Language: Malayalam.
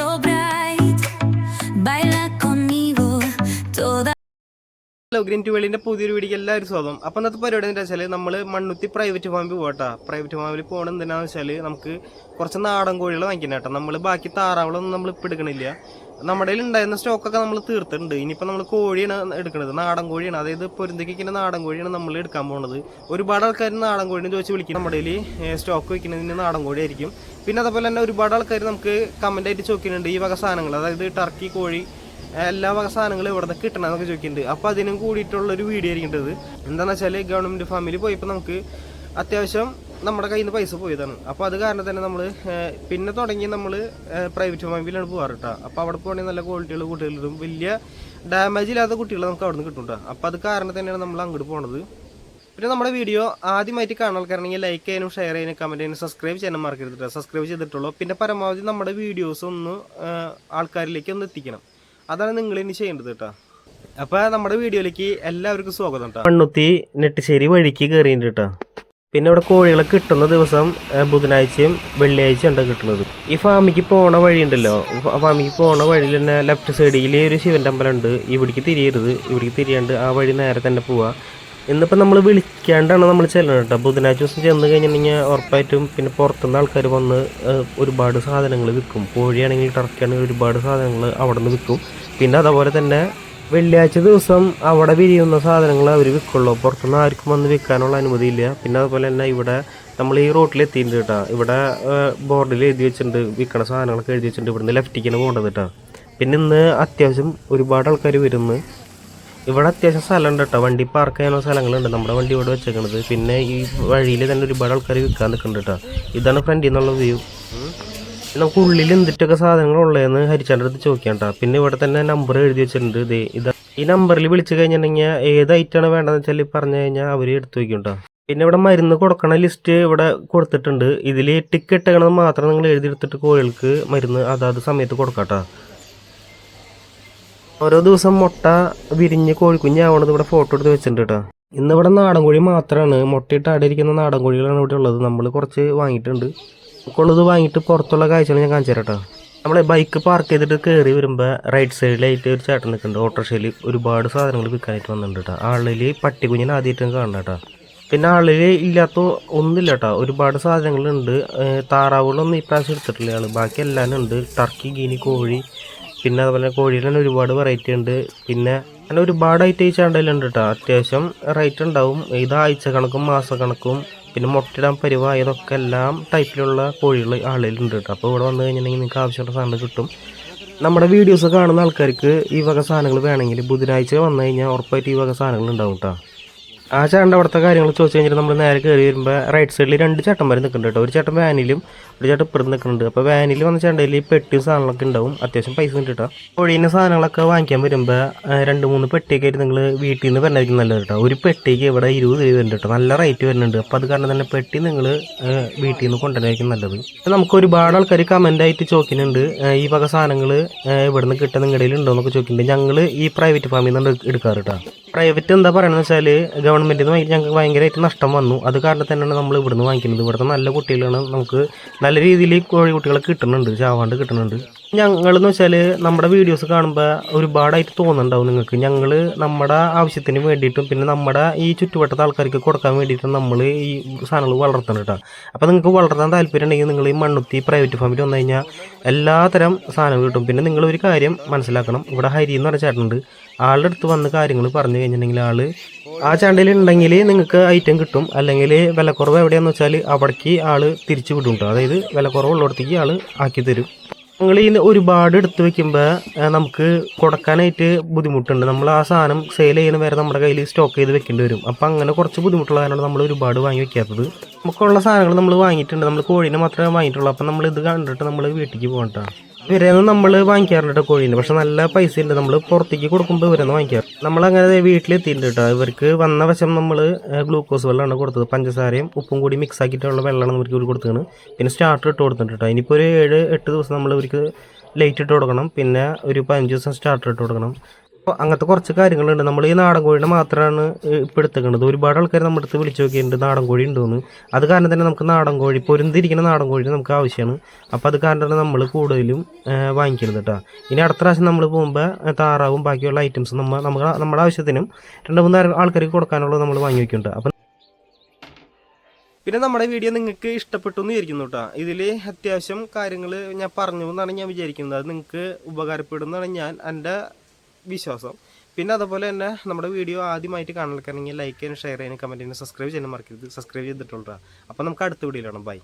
sobre ഹലോ ഗ്രീൻ ടു വേളിന്റെ പുതിയൊരു വീടിക്ക് എല്ലാവരും സ്വാഗതം. അപ്പൊ ഇന്നത്തെ പരിപാടി എന്താ വെച്ചാൽ നമ്മൾ മണ്ണുത്തി പ്രൈവറ്റ് ഫാമിൽ പോകട്ടാ പ്രൈവറ്റ് ഫാമിൽ പോകണം എന്തിനാന്ന് വെച്ചാൽ നമുക്ക് കുറച്ച് നാടൻ കോഴികൾ വാങ്ങിക്കണം കേട്ടോ നമ്മൾ ബാക്കി താറാവളൊന്നും നമ്മൾ ഇപ്പം എടുക്കണില്ല. നമ്മുടെ ഉണ്ടായിരുന്ന സ്റ്റോക്കൊക്കെ നമ്മൾ തീർത്തിട്ടുണ്ട്. ഇനിയിപ്പോൾ നമ്മൾ കോഴിയാണ് എടുക്കുന്നത് നാടൻ കോഴിയാണ്. അതായത് പൊരുന്തിക്കുന്ന നാടൻ കോഴിയാണ് നമ്മൾ എടുക്കാൻ പോകുന്നത് ഒരുപാട് ആൾക്കാർ നാടൻ കോഴിനെ ചോദിച്ച് വിളിക്കും. നമ്മുടെ സ്റ്റോക്ക് വയ്ക്കുന്നതിന് നാടൻ കോഴിയായിരിക്കും പിന്നെ അതേപോലെ തന്നെ ഒരുപാട് ആൾക്കാർ നമുക്ക് കമന്റ് ആയിട്ട് ചോദിക്കുന്നുണ്ട് ഈ വക സാധനങ്ങൾ അതായത് ടർക്കി കോഴി എല്ലാ വക സാധനങ്ങളും ഇവിടെ നിന്ന് കിട്ടണമെന്നൊക്കെ ചോദിക്കുന്നുണ്ട്. അപ്പോൾ അതിനും കൂടിയിട്ടുള്ള ഒരു വീഡിയോ ആയിരിക്കേണ്ടത് എന്താണെന്ന് വെച്ചാൽ ഗവൺമെന്റ് ഫാമിലി പോയപ്പോൾ നമുക്ക് അത്യാവശ്യം നമ്മുടെ കയ്യിൽ നിന്ന് പൈസ പോയതാണ്. അപ്പോൾ അത് കാരണം തന്നെ നമ്മൾ പിന്നെ തുടങ്ങി നമ്മൾ പ്രൈവറ്റ് ഫാമിലാണ് പോകാറ് കേട്ടോ അപ്പോൾ അവിടെ പോകണമെങ്കിൽ നല്ല ക്വാളിറ്റിയുള്ള കുട്ടികളും വലിയ ഡാമേജ് ഇല്ലാത്ത കുട്ടികൾ നമുക്ക് അവിടെ നിന്ന് കിട്ടും കേട്ടോ അപ്പോൾ അത് കാരണം തന്നെയാണ് നമ്മൾ അങ്ങോട്ട് പോണത്. പിന്നെ നമ്മുടെ വീഡിയോ ആദ്യമായിട്ട് കാണാൻ ആൾക്കാരാണെങ്കിൽ ലൈക്ക് ചെയ്യാനും ഷെയർ ചെയ്യാനും കമന്റ് ചെയ്യാനും സബ്സ്ക്രൈബ് ചെയ്യാനും മറക്കരുത് സബ്സ്ക്രൈബ് ചെയ്തിട്ടുള്ളൂ. പിന്നെ പരമാവധി നമ്മുടെ വീഡിയോസ് ഒന്ന് ആൾക്കാരിലേക്ക് ഒന്ന് എത്തിക്കണം. അതാണ് നിങ്ങൾ ഇനി ചെയ്യേണ്ടത് കേട്ടോ. അപ്പൊ നമ്മുടെ വീഡിയോയിലേക്ക് എല്ലാവർക്കും സ്വാഗതം കേട്ടോ. മണ്ണുത്തി നെട്ടിശ്ശേരി വഴിക്ക് കയറിയിട്ടുണ്ട് കേട്ടോ. പിന്നെ ഇവിടെ കോഴികളെ കിട്ടുന്ന ദിവസം ബുധനാഴ്ചയും വെള്ളിയാഴ്ചയും ഉണ്ട് കിട്ടുന്നത്. ഈ ഫാമിക്ക് പോണ വഴി ഉണ്ടല്ലോ. ഫാമിക്ക് പോണ വഴിയിൽ തന്നെ ലെഫ്റ്റ് സൈഡിൽ ഒരു ശിവന്റെ അമ്പലം ഉണ്ട് ഇവിടേക്ക് തിരിയരുത്. ഇവിടേക്ക് തിരിയാണ്ട് ആ വഴി നേരെ തന്നെ പോവാ. ഇന്നിപ്പോൾ നമ്മൾ വിളിക്കാണ്ടാണ് നമ്മൾ ചെല്ലണം കേട്ടോ. ബുധനാഴ്ച ദിവസം ചെന്ന് കഴിഞ്ഞിട്ടുണ്ടെങ്കിൽ ഉറപ്പായിട്ടും പിന്നെ പുറത്തുനിന്ന് ആൾക്കാർ വന്ന് ഒരുപാട് സാധനങ്ങൾ വിൽക്കും. കോഴിയാണെങ്കിൽ ടർക്കിയാണെങ്കിൽ ഒരുപാട് സാധനങ്ങൾ അവിടെ നിന്ന് വിൽക്കും. പിന്നെ അതുപോലെ തന്നെ വെള്ളിയാഴ്ച ദിവസം അവിടെ വിരിയുന്ന സാധനങ്ങൾ അവർ വിൽക്കുള്ളൂ. പുറത്തുനിന്ന് ആർക്കും വന്ന് വിൽക്കാനുള്ള അനുമതിയില്ല പിന്നെ അതുപോലെ തന്നെ ഇവിടെ നമ്മൾ ഈ റോട്ടിൽ എത്തിയിട്ടുണ്ട് കേട്ടോ. ഇവിടെ ബോർഡിൽ എഴുതി വെച്ചിട്ടുണ്ട് വിൽക്കണ സാധനങ്ങളൊക്കെ എഴുതി വെച്ചിട്ടുണ്ട്. ഇവിടുന്ന് ലെഫ്റ്റിക്കാണ് പോകേണ്ടത് കേട്ടോ. പിന്നെ ഇന്ന് അത്യാവശ്യം ഒരുപാട് ആൾക്കാർ വരുന്നു. ഇവിടെ അത്യാവശ്യം സ്ഥലമുണ്ട് കേട്ടോ വണ്ടി പാർക്ക് ചെയ്യാനുള്ള സ്ഥലങ്ങളുണ്ട്. നമ്മുടെ വണ്ടി ഇവിടെ വെച്ചേക്കണത്. പിന്നെ ഈ വഴിയിൽ തന്നെ ഒരുപാട് ആൾക്കാർ വിൽക്കാൻ നിൽക്കുന്നുണ്ട് കേട്ടോ ഇതാണ് ഫ്രണ്ടിൽ നിന്നുള്ള വ്യൂ നമുക്ക് ഉള്ളിൽ എന്തിട്ടൊക്കെ സാധനങ്ങൾ ഉള്ളതെന്ന് ഹരിച്ചാന്റെ അടുത്ത് ചോദിക്കാം കേട്ടോ പിന്നെ ഇവിടെ തന്നെ നമ്പർ എഴുതി വെച്ചിട്ടുണ്ട്. ഇത് ഇതാ. ഈ നമ്പറിൽ വിളിച്ചു കഴിഞ്ഞിട്ടുണ്ടെങ്കിൽ ഏത് ഐറ്റമാണ് വേണ്ടതെന്ന് വെച്ചാൽ പറഞ്ഞു കഴിഞ്ഞാൽ അവർ എടുത്തു വയ്ക്കും കേട്ടോ പിന്നെ ഇവിടെ മരുന്ന് കൊടുക്കണ ലിസ്റ്റ് ഇവിടെ കൊടുത്തിട്ടുണ്ട്. ഇതിൽ ടിക്കറ്റ് ഇട്ടണത് മാത്രം നിങ്ങൾ എഴുതി എടുത്തിട്ട് കോഴികൾക്ക് മരുന്ന് അതാത് സമയത്ത് കൊടുക്കാം കേട്ടോ ഓരോ ദിവസം മുട്ട വിരിഞ്ഞ് കോഴിക്കുഞ്ഞാവണത് ഇവിടെ ഫോട്ടോ എടുത്ത് വെച്ചിട്ടുണ്ട് കേട്ടോ ഇന്ന് ഇവിടെ നാടൻ കോഴി മാത്രമാണ് മുട്ടയിട്ട് ആടിയിരിക്കുന്ന നാടൻ കോഴികളാണ് ഇവിടെ ഉള്ളത്. നമ്മൾ കുറച്ച് വാങ്ങിയിട്ടുണ്ട്. ഉള്ളത് വാങ്ങിയിട്ട് പുറത്തുള്ള കാഴ്ചകൾ ഞാൻ കാണിച്ചു തരാം നമ്മൾ ബൈക്ക് പാർക്ക് ചെയ്തിട്ട് കയറി വരുമ്പോൾ റൈറ്റ് സൈഡിലായിട്ട് ഒരു ചേട്ടൻ നിൽക്കുന്നുണ്ട്. ഓട്ടോറിക്ഷയിൽ ഒരുപാട് സാധനങ്ങൾ വിൽക്കാനായിട്ട് വന്നിട്ടുണ്ട് കേട്ടോ ആളിൽ പട്ടിക്കുഞ്ഞിനെ ആദ്യമായിട്ടും കാണണം കേട്ടോ പിന്നെ ആളിൽ ഇല്ലാത്ത ഒന്നുമില്ല കേട്ടോ ഒരുപാട് സാധനങ്ങളുണ്ട്. താറാവുകളൊന്നും താറാവുകളൊന്നും ഇപ്രാവശ്യം എടുത്തിട്ടില്ല ആൾ ബാക്കി എല്ലാം ഉണ്ട് ടർക്കി ഗീനി കോഴി പിന്നെ അതുപോലെ കോഴിയിൽ തന്നെ ഒരുപാട് വെറൈറ്റി ഉണ്ട്. പിന്നെ അങ്ങനെ ഒരുപാട് ഐറ്റം ഈ ചാണ്ടയിലുണ്ട് കേട്ടോ അത്യാവശ്യം റേറ്റ് ഉണ്ടാവും. ഇത് ആഴ്ച കണക്കും മാസ കണക്കും പിന്നെ മുട്ടയിടാൻ പരിവായതൊക്കെ എല്ലാം ടൈപ്പിലുള്ള കോഴികൾ ആളുകളുണ്ട് കേട്ടോ അപ്പോൾ ഇവിടെ വന്നു കഴിഞ്ഞിട്ടുണ്ടെങ്കിൽ നിങ്ങൾക്ക് ആവശ്യമുള്ള സാധനം കിട്ടും. നമ്മുടെ വീഡിയോസ് കാണുന്ന ആൾക്കാർക്ക് ഈ വക സാധനങ്ങൾ വേണമെങ്കിൽ ബുധനാഴ്ച വന്നു കഴിഞ്ഞാൽ ഉറപ്പായിട്ട് ഈ വക സാധനങ്ങൾ ഉണ്ടാവും കേട്ടോ ആ ചേട്ടന്റെ അവിടുത്തെ കാര്യങ്ങൾ ചോദിച്ചു കഴിഞ്ഞാൽ നമ്മൾ നേരെ കയറി വരുമ്പോൾ റൈറ്റ് സൈഡിൽ രണ്ട് ചേട്ടന്മാർ നിൽക്കുന്നുണ്ട് കേട്ടോ ഒരു ചേട്ടൻ വാനിലും ഒരു ചേട്ടൻ ഇപ്പുറത്ത് നിൽക്കുന്നുണ്ട്. അപ്പോൾ വാനിൽ വന്ന ഈ പെട്ടിയും സാധനങ്ങളൊക്കെ ഉണ്ടാവും. അത്യാവശ്യം പൈസ ഉണ്ട് ഒഴിയുന്ന സാധനങ്ങളൊക്കെ വാങ്ങിക്കാൻ വരുമ്പോൾ രണ്ട് മൂന്ന് പെട്ടിയൊക്കെ ആയിട്ട് നിങ്ങൾ വീട്ടിൽ നിന്ന് വരണമായിരിക്കും നല്ലത് കേട്ടോ. ഒരു പെട്ടിക്ക് ഇവിടെ ഇരുപത് രൂപ വരുന്നുണ്ട് കേട്ടോ. നല്ല റേറ്റ് വരുന്നുണ്ട്. അപ്പോൾ അത് കാരണം തന്നെ പെട്ടി നിങ്ങൾ വീട്ടിൽ നിന്ന് കൊണ്ടുവരായിരിക്കും നല്ലത്. നമുക്ക് ഒരുപാട് ആൾക്കാർ കമന്റ് ആയിട്ട് ചോദിക്കുന്നുണ്ട്. ഈ വക സാധനങ്ങൾ ഇവിടെ നിന്ന് കിട്ടുന്ന നിങ്ങളുടെ ഉണ്ടോ എന്നൊക്കെ ചോദിക്കുന്നുണ്ട്. ഞങ്ങൾ ഈ പ്രൈവറ്റ് ഫാമിൽ നിന്ന് എടുക്കാറ് കേട്ടോ. പ്രൈവറ്റ് എന്താ പറയുന്നത് വെച്ചാൽ ഗവൺമെന്റിൽ നിന്ന് ഞങ്ങൾക്ക് ഭയങ്കരമായിട്ട് നഷ്ടം വന്നു. അത് കാരണം തന്നെയാണ് നമ്മൾ ഇവിടുന്ന് വാങ്ങിക്കുന്നത്. ഇവിടുത്തെ നല്ല കുട്ടികളാണ് നമുക്ക് നല്ല രീതിയിൽ കോഴി കുട്ടികളെ കിട്ടുന്നുണ്ട് ചാവാണ്ട് കിട്ടുന്നുണ്ട്. ഞങ്ങളെന്ന് വെച്ചാൽ നമ്മുടെ വീഡിയോസ് കാണുമ്പോൾ ഒരുപാടായിട്ട് തോന്നുന്നുണ്ടാവും നിങ്ങൾക്ക്. ഞങ്ങൾ നമ്മുടെ ആവശ്യത്തിന് വേണ്ടിയിട്ടും പിന്നെ നമ്മുടെ ഈ ചുറ്റുവട്ടത്തെ ആൾക്കാർക്ക് കൊടുക്കാൻ വേണ്ടിയിട്ടും നമ്മൾ ഈ സാധനങ്ങൾ വളർത്തുന്നുണ്ട് കേട്ടോ അപ്പോൾ നിങ്ങൾക്ക് വളർത്താൻ താല്പര്യം ഉണ്ടെങ്കിൽ നിങ്ങൾ ഈ മണ്ണുത്തി പ്രൈവറ്റ് ഫാമിൽ വന്നു കഴിഞ്ഞാൽ എല്ലാത്തരം സാധനങ്ങൾ കിട്ടും. പിന്നെ നിങ്ങൾ ഒരു കാര്യം മനസ്സിലാക്കണം. ഇവിടെ ഹരി എന്ന് പറഞ്ഞ ചേട്ടനുണ്ട്. ആളുടെ അടുത്ത് വന്ന് കാര്യങ്ങൾ പറഞ്ഞു കഴിഞ്ഞിട്ടുണ്ടെങ്കിൽ ആൾ ആ ചാണ്ടയിൽ ഉണ്ടെങ്കിൽ നിങ്ങൾക്ക് ഐറ്റം കിട്ടും. അല്ലെങ്കിൽ വിലക്കുറവ് എവിടെയാണെന്ന് വെച്ചാൽ അവിടേക്ക് ആൾ തിരിച്ചു വിടും അതായത് വിലക്കുറവുള്ളിടത്തേക്ക് ആൾ ആക്കി തരും. നിങ്ങൾ ഈ ഒരുപാട് എടുത്തു വെക്കുമ്പോൾ നമുക്ക് കൊടുക്കാനായിട്ട് ബുദ്ധിമുട്ടുണ്ട്. നമ്മൾ ആ സാധനം സെയിൽ ചെയ്യുന്ന വരെ നമ്മുടെ കയ്യിൽ സ്റ്റോക്ക് ചെയ്ത് വെക്കേണ്ടി വരും. അപ്പം അങ്ങനെ കുറച്ച് ബുദ്ധിമുട്ടുള്ള കാരണം നമ്മൾ ഒരുപാട് വാങ്ങി വെക്കാത്തത്. നമുക്കുള്ള സാധനങ്ങൾ നമ്മൾ വാങ്ങിയിട്ടുണ്ട്. നമ്മൾ കോഴീനെ മാത്രമേ വാങ്ങിയിട്ടുള്ളൂ. അപ്പം നമ്മൾ ഇത് കണ്ടിട്ട് നമ്മൾ വീട്ടിലേക്ക് ഇവരെന്ന് നമ്മൾ വാങ്ങിക്കാറുണ്ട് കോഴീനെ. പക്ഷെ നല്ല പൈസ ഉണ്ട് നമ്മൾ പുറത്തേക്ക് കൊടുക്കുമ്പോൾ ഇവരെന്ന് വാങ്ങിക്കാറ് നമ്മൾ അങ്ങനെ വീട്ടിലെത്തിയിട്ടുണ്ട് കേട്ടോ ഇവർക്ക് വന്ന വശം നമ്മൾ ഗ്ലൂക്കോസ് വെള്ളമാണ് കൊടുത്തത്. പഞ്ചസാരയും ഉപ്പും കൂടി മിക്സ് ആക്കിയിട്ടുള്ള വെള്ളമാണ് ഇവർക്ക് ഇവർ കൊടുത്തത് പിന്നെ സ്റ്റാർട്ടർ ഇട്ട് കൊടുത്തിട്ടുണ്ട് കേട്ടോ ഇനിയിപ്പോൾ ഒരു ഏഴ് എട്ട് ദിവസം നമ്മൾ ഇവർക്ക് ലൈറ്റ് ഇട്ട് കൊടുക്കണം. പിന്നെ ഒരു പതിനഞ്ച് ദിവസം സ്റ്റാർട്ടർ ഇട്ട് കൊടുക്കണം. അപ്പോൾ അങ്ങനത്തെ കുറച്ച് കാര്യങ്ങളുണ്ട്. നമ്മൾ ഈ നാടൻ കോഴിനെ മാത്രമാണ് ഇപ്പോൾ എടുത്തേക്കുന്നത് ഒരുപാട് ആൾക്കാർ നമ്മുടെ അടുത്ത് വിളിച്ചു നോക്കിയിട്ടുണ്ട് നാടൻ കോഴി ഉണ്ടോയെന്ന് അത് കാരണം തന്നെ നമുക്ക് നാടൻ കോഴി പൊരുന്തിരിക്കുന്ന നാടൻ കോഴി നമുക്ക് ആവശ്യമാണ് അപ്പോൾ അത് കാരണം തന്നെ നമ്മൾ കൂടുതലും വാങ്ങിക്കരുത് കേട്ടോ ഇനി അടുത്ത പ്രാവശ്യം നമ്മൾ പോകുമ്പോൾ താറാവും ബാക്കിയുള്ള ഐറ്റംസും നമ്മൾ നമ്മുടെ നമ്മുടെ ആവശ്യത്തിനും രണ്ട് മൂന്ന് ആൾക്കാർക്ക് കൊടുക്കാനുള്ളത് നമ്മൾ വാങ്ങി വെക്കുന്നുണ്ട് അപ്പം പിന്നെ നമ്മുടെ വീഡിയോ നിങ്ങൾക്ക് ഇഷ്ടപ്പെട്ടു എന്ന് വിചാരിക്കുന്നു കേട്ടോ ഇതിൽ അത്യാവശ്യം കാര്യങ്ങൾ ഞാൻ പറഞ്ഞു എന്നാണ് ഞാൻ വിചാരിക്കുന്നത്. അത് നിങ്ങൾക്ക് ഉപകാരപ്പെടുന്നതാണ് ഞാൻ എന്റെ വിശ്വാസം. പിന്നെ അതുപോലെ തന്നെ നമ്മുടെ വീഡിയോ ആദ്യമായിട്ട് കാണാൻ ലൈക്ക് ചെയ്യാനും ഷെയർ ചെയ്യാനും കമന്റ് ചെയ്യാനും സബ്സ്ക്രൈബ് ചെയ്യാനും മറക്കരുത്. സബ്സ്ക്രൈബ് ചെയ്തിട്ടുണ്ടോ അപ്പോൾ നമുക്ക് അടുത്ത വീഡിയോയിലാണ് ബൈ